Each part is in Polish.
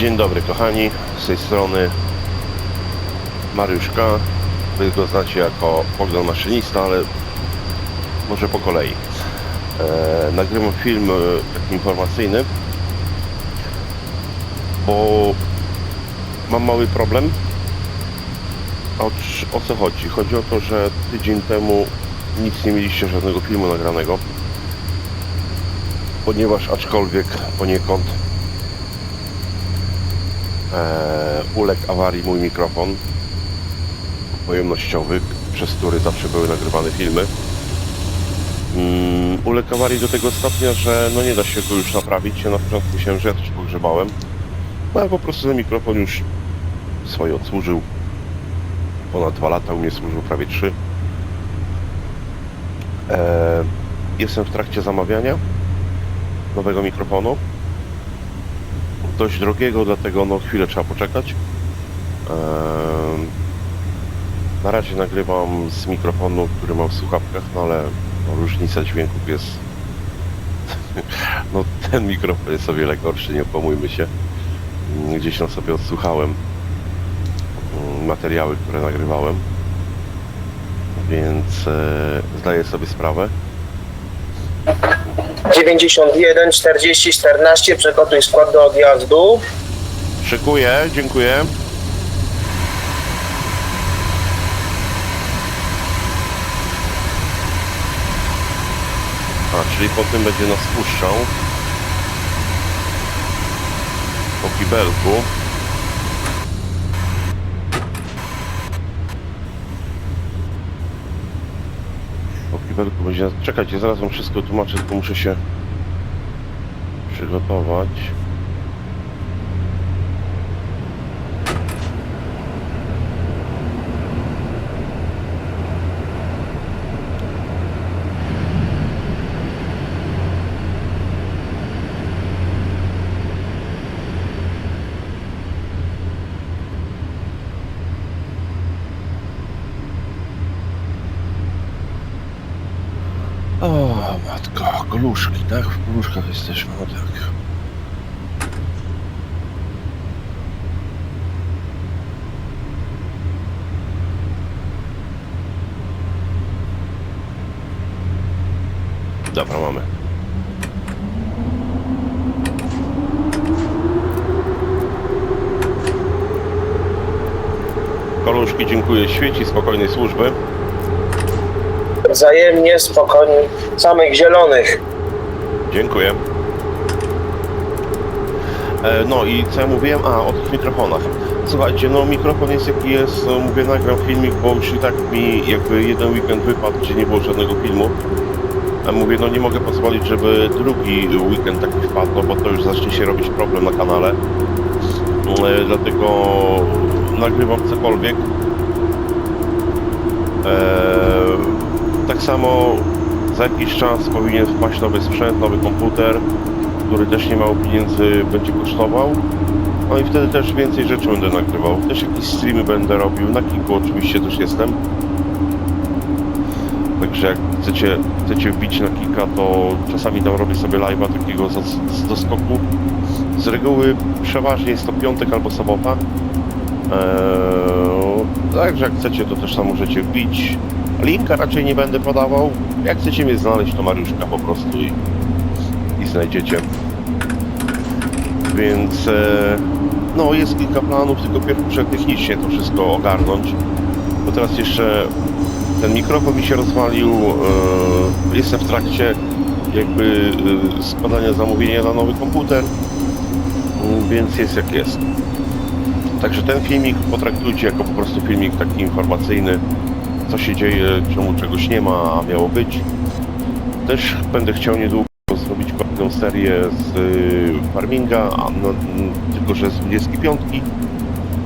Dzień dobry kochani, z tej strony Mariuszka. Wy go znacie jako Bogdan Maszynista, ale może po kolei. E, nagrywam film e, informacyjny, bo mam mały problem. O, o co chodzi? Chodzi o to, że tydzień temu nic nie mieliście żadnego filmu nagranego, ponieważ aczkolwiek poniekąd e, uległ awarii mój mikrofon pojemnościowy, przez który zawsze były nagrywane filmy. Mm, uległ awarii do tego stopnia, że no nie da się go już naprawić. Ja na początku myślałem, że ja coś pogrzebałem, no ale po prostu ten mikrofon już swoje odsłużył. Ponad dwa lata, u mnie służył prawie trzy. E, jestem w trakcie zamawiania nowego mikrofonu dość drogiego, dlatego no chwilę trzeba poczekać. Ehm, Na razie nagrywam z mikrofonu, który mam w słuchawkach, no ale no, różnica dźwięków jest... No ten mikrofon jest o wiele gorszy, nie pomójmy się. Mm, Gdzieś tam sobie odsłuchałem mm, materiały, które nagrywałem. Więc e, zdaję sobie sprawę. 91 40 14 przygotuj skład do odjazdu. Szykuję, dziękuję. A, czyli po tym będzie nas puszczał. Po kibelku. Po kibelku będzie. Czekajcie, zaraz wam wszystko tłumaczę, tylko muszę się przygotować. O, matko, goluszki, tak? W goluszkach jesteśmy, no tak. Dobra, mamy. Koluszki, dziękuję. Świeci spokojnej służby. Wzajemnie, spokojnie, samych zielonych. Dziękuję. E, no i co ja mówiłem? A, o tych mikrofonach. Słuchajcie, no mikrofon jest jaki jest, mówię, nagram filmik, bo już i tak mi jakby jeden weekend wypadł, gdzie nie było żadnego filmu. A mówię, no nie mogę pozwolić, żeby drugi weekend taki wpadł, no bo to już zacznie się robić problem na kanale. E, dlatego nagrywam cokolwiek. E, tak samo za jakiś czas powinien wpaść nowy sprzęt, nowy komputer, który też nie mało pieniędzy będzie kosztował. No i wtedy też więcej rzeczy będę nagrywał. Też jakieś streamy będę robił. Na kilku oczywiście też jestem. Także jak chcecie, chcecie wbić na kilka, to czasami tam robię sobie live'a takiego z, z doskoku. Z reguły przeważnie jest to piątek albo sobota. Eee, także jak chcecie, to też tam możecie wbić. Linka raczej nie będę podawał. Jak chcecie mnie znaleźć, to Mariuszka po prostu i, i znajdziecie. Więc e, no jest kilka planów, tylko pierw muszę technicznie to wszystko ogarnąć. Bo teraz jeszcze ten mikrofon mi się rozwalił. E, jestem w trakcie jakby e, składania zamówienia na nowy komputer. Więc jest jak jest. Także ten filmik potraktujcie jako po prostu filmik taki informacyjny, co się dzieje, czemu czegoś nie ma, a miało być. Też będę chciał niedługo zrobić kolejną serię z y, farminga, no, tylko że z 25.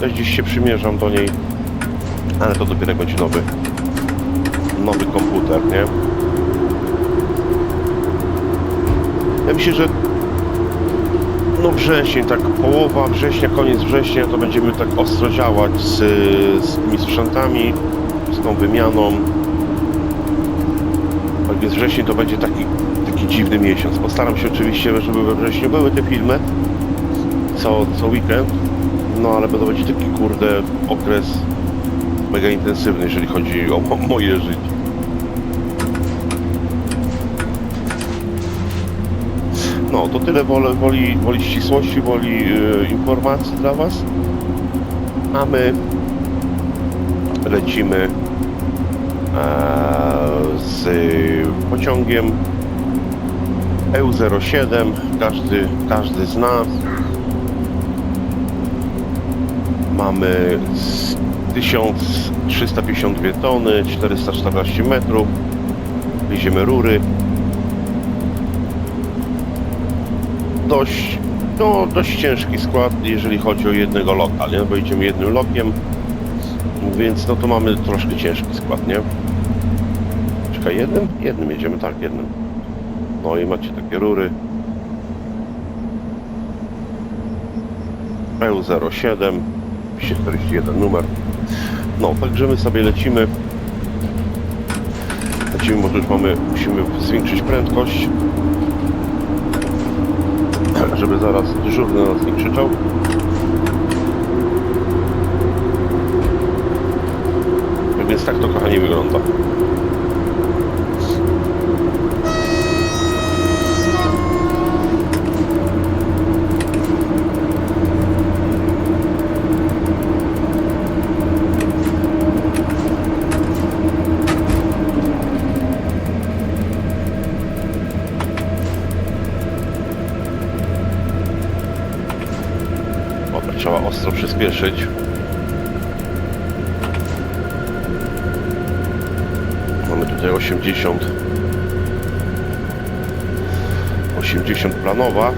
Też gdzieś się przymierzam do niej, ale to dopiero będzie nowy, nowy komputer, nie? Ja myślę, że no wrzesień, tak połowa września, koniec września to będziemy tak ostro działać z, z tymi sprzętami, z tą wymianą. Tak więc wrzesień to będzie taki, taki dziwny miesiąc. Postaram się oczywiście, żeby we wrześniu były te filmy co, co weekend. No ale to będzie taki kurde okres mega intensywny, jeżeli chodzi o mo- moje życie. No, to tyle woli, woli, woli ścisłości, woli y, informacji dla Was. A my lecimy e, z pociągiem EU07. Każdy, każdy z nas mamy z 1352 tony, 414 metrów. Wieziemy rury. Dość, no, dość ciężki skład, jeżeli chodzi o jednego loka, nie? Bo idziemy jednym lokiem, więc no to mamy troszkę ciężki skład, nie? Czekaj, jednym? Jednym jedziemy, tak, jednym. No i macie takie rury. EU07, 241 numer. No, także my sobie lecimy. Lecimy, bo już mamy, musimy zwiększyć prędkość. Żeby zaraz dyżurny na nas nie krzyczał. Tak to kochani wygląda. Trzeba ostro przyspieszyć. Tutaj 80. 80 planowa.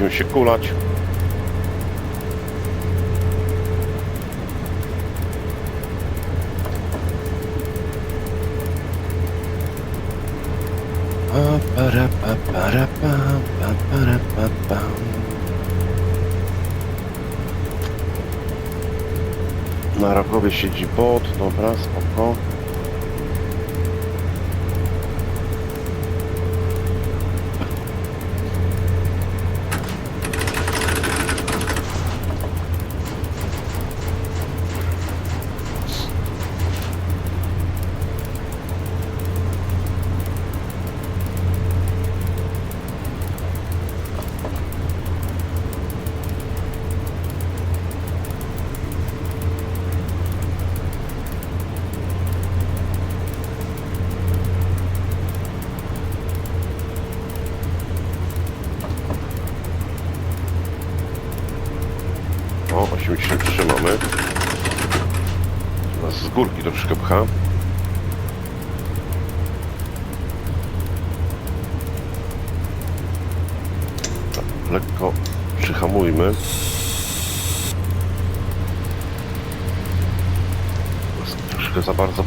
Będziemy się kulać. Na Rakowie siedzi bot, dobra, spoko.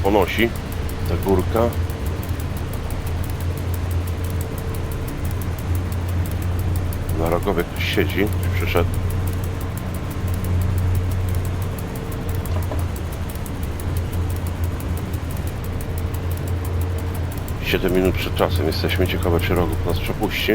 Ponosi ta górka. Na rogowie ktoś siedzi, przyszedł. Siedem minut przed czasem. Jesteśmy ciekawe, czy Rogów nas przepuści.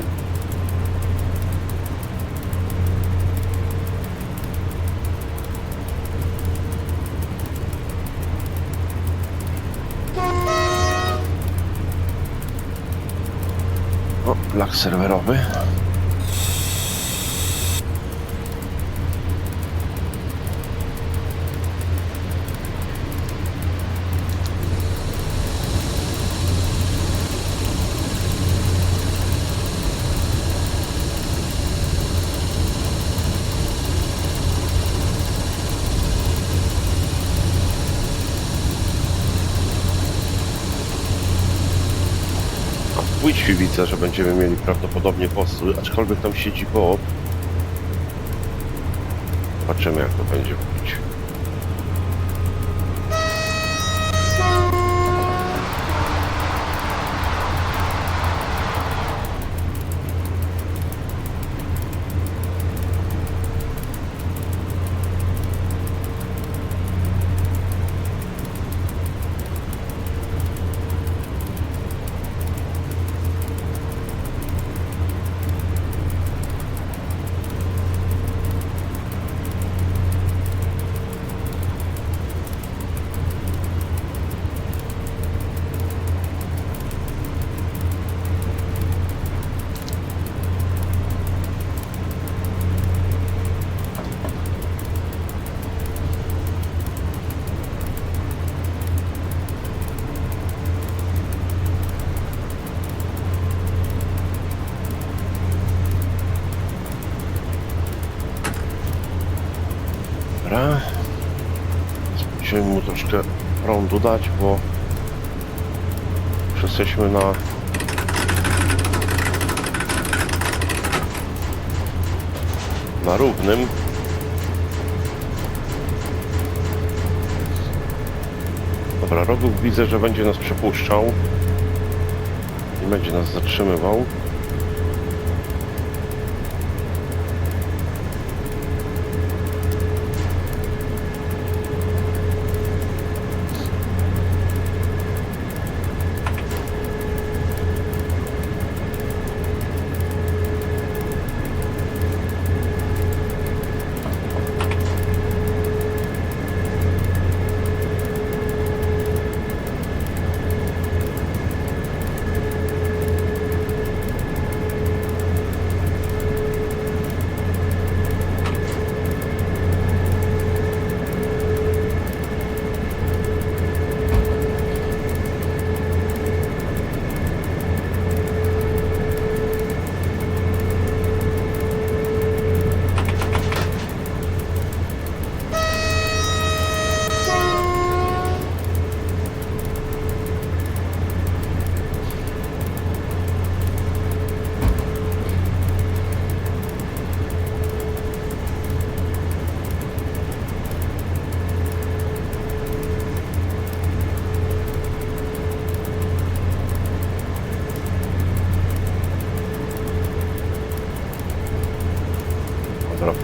O, lak serwerowy. Świsi widzę, że będziemy mieli prawdopodobnie posty, aczkolwiek tam siedzi bot. Zobaczymy jak to będzie robić. Prądu dać, bo już jesteśmy na na równym. Dobra, rogów widzę, że będzie nas przepuszczał. Nie będzie nas zatrzymywał.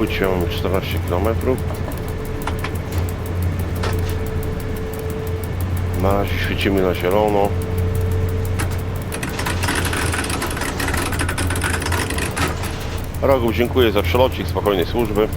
Mamy 14 km. Na razie świecimy na zielono. Rogu, dziękuję za przelocik, spokojnej służby.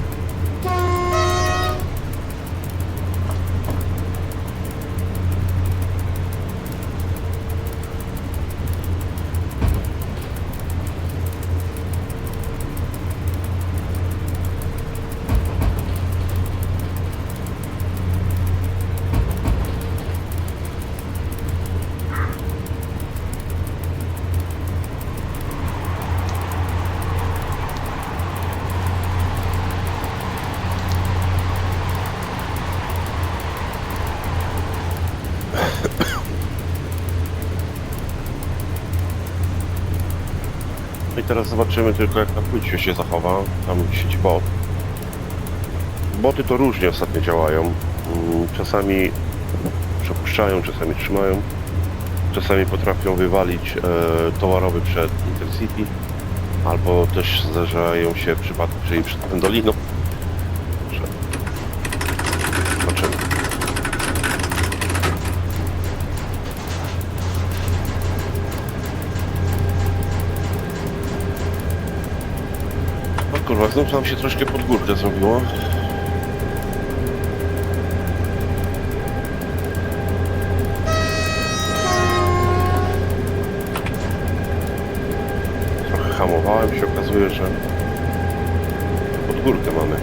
Teraz zobaczymy tylko jak na płycie się zachowa. Tam siedzi bot. Boty to różnie ostatnio działają. Mm, Czasami przepuszczają, czasami trzymają. Czasami potrafią wywalić e, towarowy przed Intercity. Albo też zdarzają się przypadki, czyli przed Pendoliną. Znów nam się troszkę pod górkę zrobiło. Trochę hamowałem, się okazuje, że pod górkę mamy.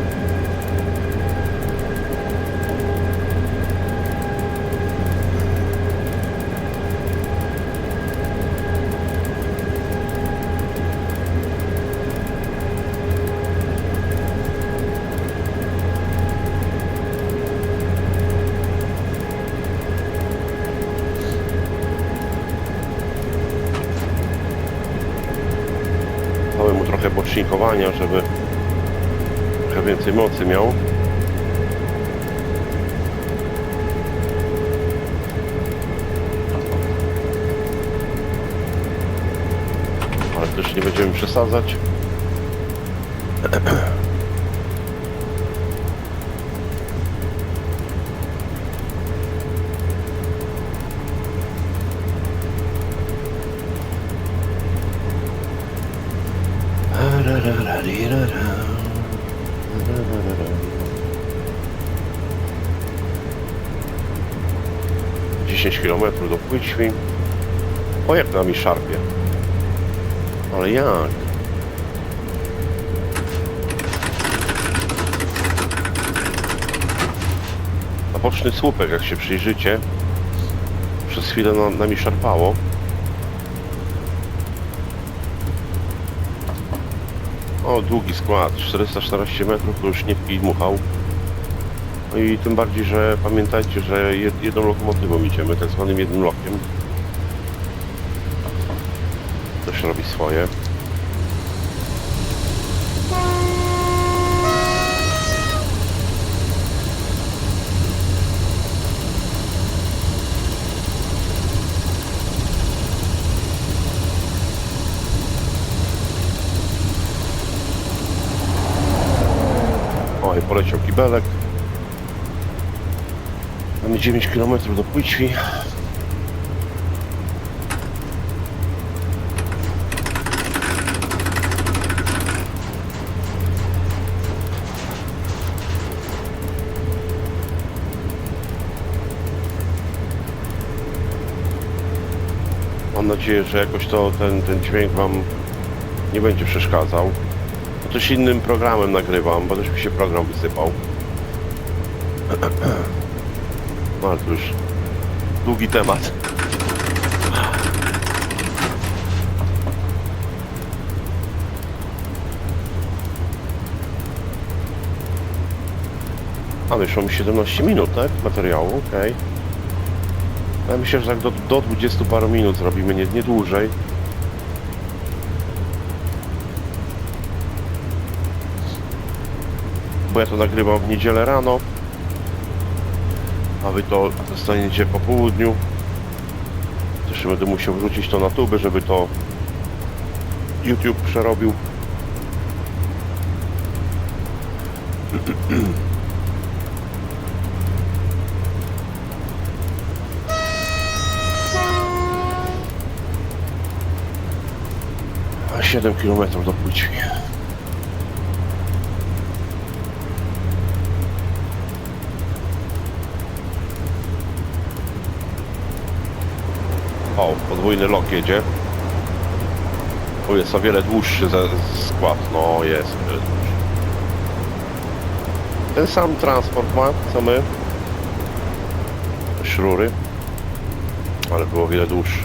Bocznikowania, żeby trochę więcej mocy miał. Ale też nie będziemy przesadzać. Dziesięć kilometrów do Płyćwi. O jak nami szarpie. Ale jak? Na boczny słupek, jak się przyjrzycie, przez chwilę na, nami szarpało. O, długi skład, 414 metrów, to już nie dmuchał. No i tym bardziej, że pamiętajcie, że jed- jedną lokomotywą idziemy, tak zwanym jednym lokiem. Też robi swoje. Kibelek. Mamy 9 km do Płyćwi. Mam nadzieję, że jakoś to ten, ten dźwięk Wam nie będzie przeszkadzał. Też innym programem nagrywam, bo też mi się program wysypał. No ale to już długi temat. A wyszło mi 17 minut, tak? Materiału, okej. Ja myślę, że tak do, do 20 paru minut zrobimy, nie, nie dłużej. Bo ja to nagrywam w niedzielę rano, a wy to dostaniecie po południu. Też będę musiał wrzucić to na tubę, żeby to YouTube przerobił. A 7 km do Płóćwi. O, podwójny lok jedzie. Tu jest o wiele dłuższy skład. No jest o wiele dłuższy. Ten sam transport ma, co my. Szrury. Ale było o wiele dłuższy.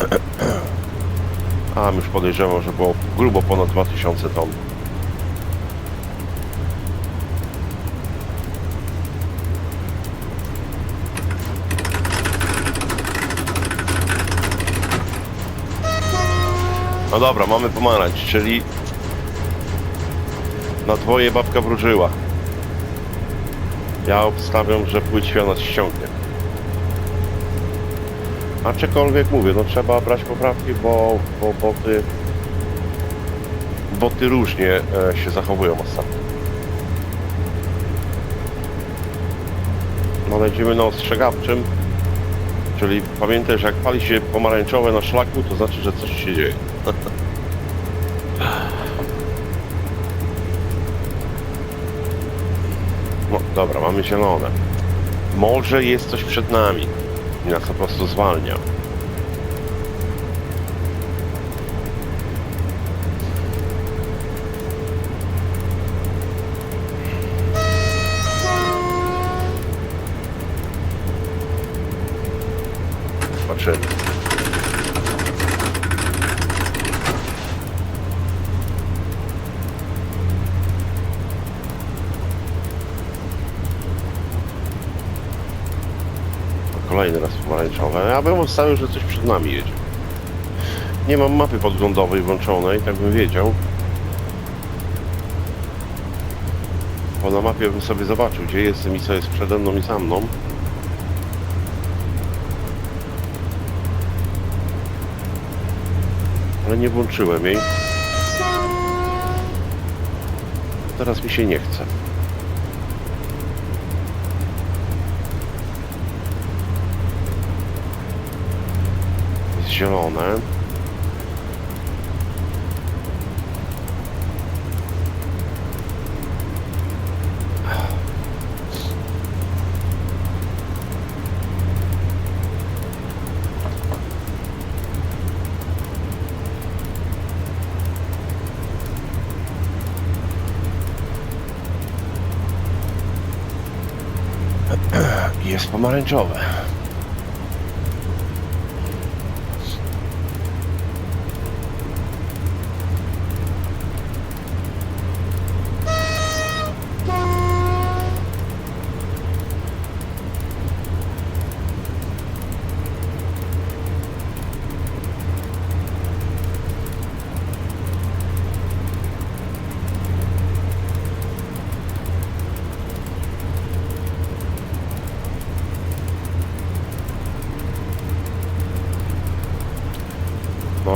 A, już podejrzewał, że było grubo ponad 2000 ton. No dobra, mamy pomarańcz, czyli na dwoje babka wróżyła. Ja obstawiam, że płyćwia nas ściągnie. Aczkolwiek mówię, no trzeba brać poprawki, bo, bo boty boty różnie e, się zachowują ostatnio. No będziemy na ostrzegawczym, czyli pamiętaj, że jak pali się pomarańczowe na szlaku, to znaczy, że coś się dzieje. Mamy zielone. Może jest coś przed nami. I nas po prostu zwalnia. Zobaczymy. Kolejny raz pomarańczowe. Ja bym obstawił, że coś przed nami jedzie. Nie mam mapy podglądowej włączonej, tak bym wiedział. Bo na mapie bym sobie zobaczył, gdzie jestem i co jest przede mną i za mną. Ale nie włączyłem jej. Teraz mi się nie chce. Zielone. Jest pomarańczowe.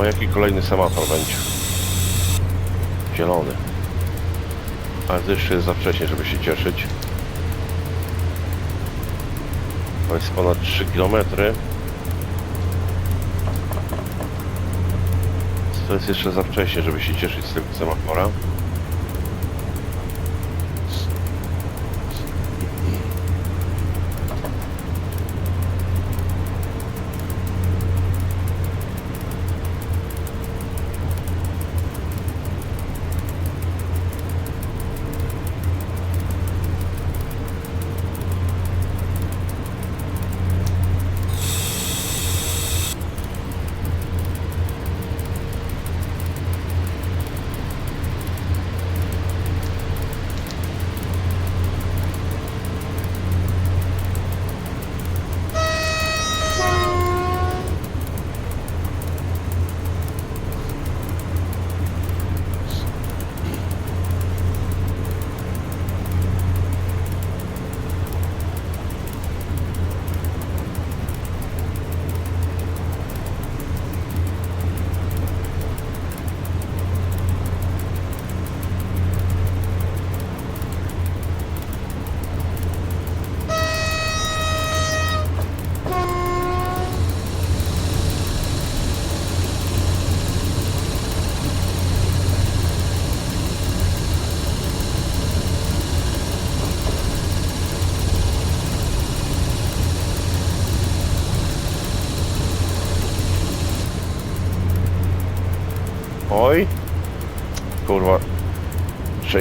Jaki kolejny semafor będzie? Zielony. Ale to jeszcze jest za wcześnie, żeby się cieszyć. To jest ponad 3 km. To jest jeszcze za wcześnie, żeby się cieszyć z tego semafora.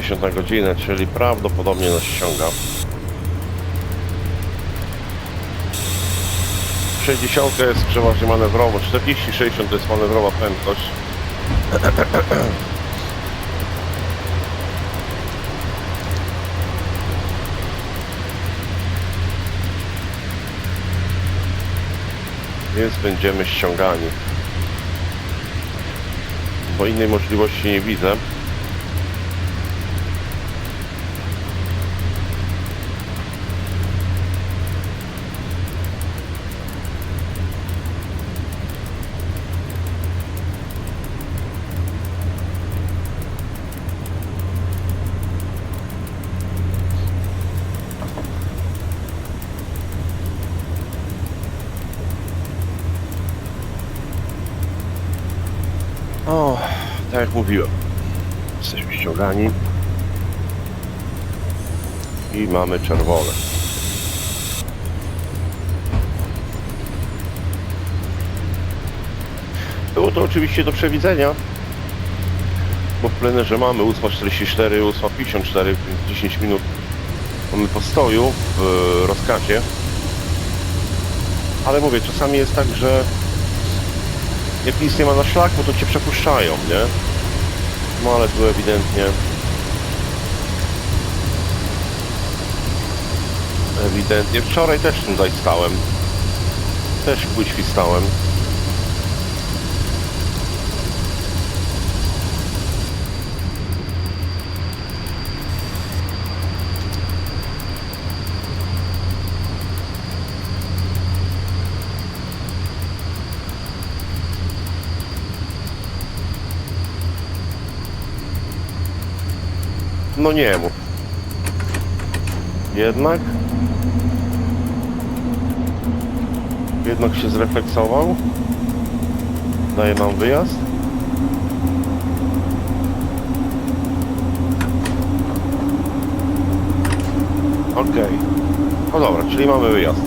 60 na godzinę, czyli prawdopodobnie nas ściąga. 60 jest przeważnie manewrowo, 40-60 to jest manewrowa prędkość. Więc będziemy ściągani. Bo innej możliwości nie widzę. I mamy czerwone. Było to oczywiście do przewidzenia, bo w plenerze mamy 8.44, 8.54, więc 10 minut mamy postoju w rozkazie. Ale mówię, czasami jest tak, że jak nic nie ma na szlaku, to cię przepuszczają, nie? No ale tu ewidentnie... Ewidentnie. Wczoraj też tutaj stałem. Też stałem. No nie mów. Jednak? Jednak się zrefleksował. Daje nam wyjazd. Okej. No dobra, czyli mamy wyjazd.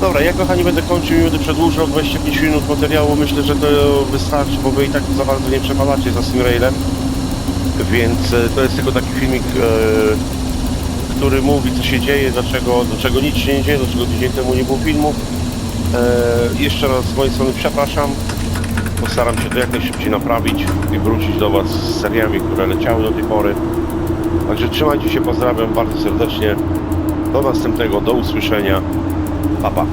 Dobra, ja kochani będę kończył będę przedłużał 25 minut materiału. Myślę, że to wystarczy, bo wy i tak za bardzo nie przepadacie za Simrailem. Więc e, to jest tylko taki filmik, e, który mówi co się dzieje, dlaczego, dlaczego nic się nie dzieje, dlaczego tydzień temu nie było filmu. E, jeszcze raz z mojej strony przepraszam. Postaram się to jak najszybciej naprawić i wrócić do Was z seriami, które leciały do tej pory. Także trzymajcie się, pozdrawiam bardzo serdecznie. Do następnego, do usłyszenia. Pa, pa.